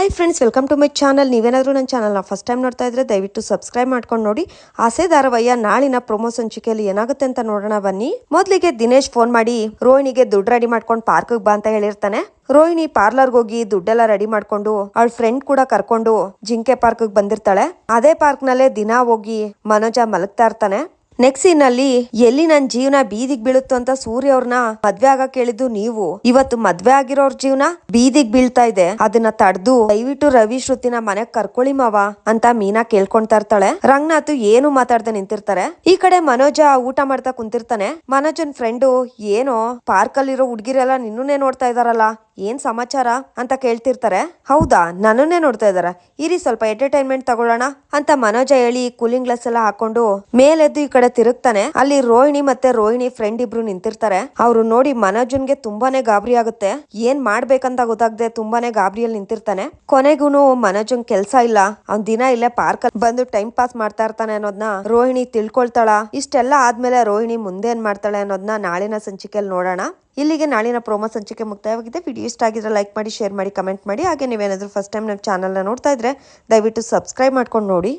Hi friends welcome to my channel ನೀವೇನಾದರೂ ನನ್ನ ಚಾನಲ್ನ ಫಸ್ಟ್ ಟೈಮ್ ನೋಡ್ತಾ ಇದ್ರೆ ದಯವಿಟ್ಟು ಸಬ್ಸ್ಕ್ರೈಬ್ ಮಾಡ್ಕೊಂಡು ನೋಡಿ. ಆಸೆ ಧಾರವಯ್ಯ ನಾಳಿನ ಪ್ರೊಮೋ ಸಂಚಿಕೆಯಲ್ಲಿ ಏನಾಗುತ್ತೆ ಅಂತ ನೋಡೋಣ ಬನ್ನಿ. ಮೊದಲಿಗೆ ದಿನೇಶ್ ಫೋನ್ ಮಾಡಿ, ರೋಹಿಣಿಗೆ ದುಡ್ಡು ರೆಡಿ ಮಾಡ್ಕೊಂಡು ಪಾರ್ಕಿಗೆ ಬಾ ಅಂತ ಹೇಳಿರ್ತಾನೆ. ರೋಹಿಣಿ ಪಾರ್ಲರ್ಗೆ ಹೋಗಿ ದುಡ್ಡೆಲ್ಲ ರೆಡಿ ಮಾಡ್ಕೊಂಡು ಅವಳ ಫ್ರೆಂಡ್ ಕೂಡ ಕರ್ಕೊಂಡು ಜಿಂಕೆ ಪಾರ್ಕ್ ಬಂದಿರ್ತಾಳೆ. ಅದೇ ಪಾರ್ಕ್ ನಲ್ಲೇ ದಿನ ಹೋಗಿ ಮನೋಜ ಮಲಗ್ತಾ ಇರ್ತಾನೆ. ನೆಕ್ಸ್ಟ್ ಸೀನ್ ಅಲ್ಲಿ ಎಲ್ಲಿ ನನ್ ಜೀವನ ಬೀದಿಗ್ ಬೀಳುತ್ತೋ ಅಂತ ಸೂರ್ಯ ಅವ್ರನ್ನ ಮದ್ವೆ ಆಗಕ್ ಹೇಳಿದ್ದು ನೀವು. ಇವತ್ತು ಮದ್ವೆ ಆಗಿರೋರ್ ಜೀವನ ಬೀದಿಗ್ ಬೀಳ್ತಾ ಇದೆ. ಅದನ್ನ ತಡ್ದು ದಯವಿಟ್ಟು ರವಿ ಶ್ರುತಿನ ಮನೆಗ್ ಕರ್ಕೊಳ್ಳಿ ಮಾವ ಅಂತ ಮೀನಾ ಕೇಳ್ಕೊಂತಾ ಇರ್ತಾಳೆ. ರಂಗನಾಥ್ ಏನು ಮಾತಾಡ್ದೆ ನಿಂತಿರ್ತಾರೆ. ಈ ಕಡೆ ಮನೋಜ ಊಟ ಮಾಡ್ತಾ ಕುಂತಿರ್ತಾನೆ. ಮನೋಜನ್ ಫ್ರೆಂಡು ಏನೋ ಪಾರ್ಕ್ ಅಲ್ಲಿರೋ ಹುಡ್ಗಿರೆಲ್ಲ ನಿನ್ನೇ ನೋಡ್ತಾ ಇದಾರಲ್ಲ. ಏನ್ ಸಮಾಚಾರ ಅಂತ ಕೇಳ್ತಿರ್ತಾರೆ? ಹೌದಾ? ನನ್ನನ್ನೇ ನೋಡ್ತಾ ಇದಾರೆ. ಇರಿ ಸ್ವಲ್ಪ ಎಂಟರ್ಟೈನ್ಮೆಂಟ್ ತಗೊಳ್ಳೋಣ ಅಂತ ಮನೋಜ ಹೇಳಿ ಕೂಲಿಂಗ್ ಗ್ಲಾಸ್ ಎಲ್ಲ ಹಾಕೊಂಡು ಮೇಲೆದ್ದು ಈ ಕಡೆ ತಿರುಗ್ತಾನೆ. ಅಲ್ಲಿ ರೋಹಿಣಿ ಮತ್ತೆ ರೋಹಿಣಿ ಫ್ರೆಂಡ್ ಇಬ್ರು ನಿಂತಿರ್ತಾರೆ. ಅವ್ರು ನೋಡಿ ಮನೋಜನ್ಗೆ ತುಂಬಾನೇ ಗಾಬರಿ ಆಗುತ್ತೆ. ಏನ್ ಮಾಡ್ಬೇಕಂತ ಗೊತ್ತಾಗದೆ ತುಂಬಾನೇ ಗಾಬರಿಯಲ್ಲಿ ನಿಂತಿರ್ತಾನೆ. ಕೊನೆಗೂನು ಮನೋಜನ್ ಕೆಲ್ಸ ಇಲ್ಲ. ಅವ್ನ್ ದಿನ ಇಲ್ಲೇ ಪಾರ್ಕ್ ಬಂದು ಟೈಮ್ ಪಾಸ್ ಮಾಡ್ತಾ ಇರ್ತಾನೆ ಅನ್ನೋದನ್ನ ರೋಹಿಣಿ ತಿಳ್ಕೊಳ್ತಾಳ. ಇಷ್ಟೆಲ್ಲ ಆದ್ಮೇಲೆ ರೋಹಿಣಿ ಮುಂದೆ ಏನ್ ಮಾಡ್ತಾಳೆ ಅನ್ನೋದನ್ನ ನಾಳಿನ ಸಂಚಿಕೆಯಲ್ಲಿ ನೋಡೋಣ. ಇಲ್ಲಿಗೆ ನಾಳಿನ ಪ್ರೋಮೋ ಸಂಚಿಕೆ ಮುಕ್ತಾಯವಾಗಿದೆ. ವಿಡಿಯೋ ಇಷ್ಟ ಆಗಿದ್ರೆ ಲೈಕ್ ಮಾಡಿ ಶೇರ್ ಮಾಡಿ ಕಮೆಂಟ್ ಮಾಡಿ. ಹಾಗೆ ನೀವೇನಾದರೂ ಫಸ್ಟ್ ಟೈಮ್ ನಮ್ಮ ಚಾನಲ್ನ ನೋಡ್ತಾ ಇದ್ರೆ ದಯವಿಟ್ಟು ಸಬ್ಸ್ಕ್ರೈಬ್ ಮಾಡ್ಕೊಂಡು ನೋಡಿ.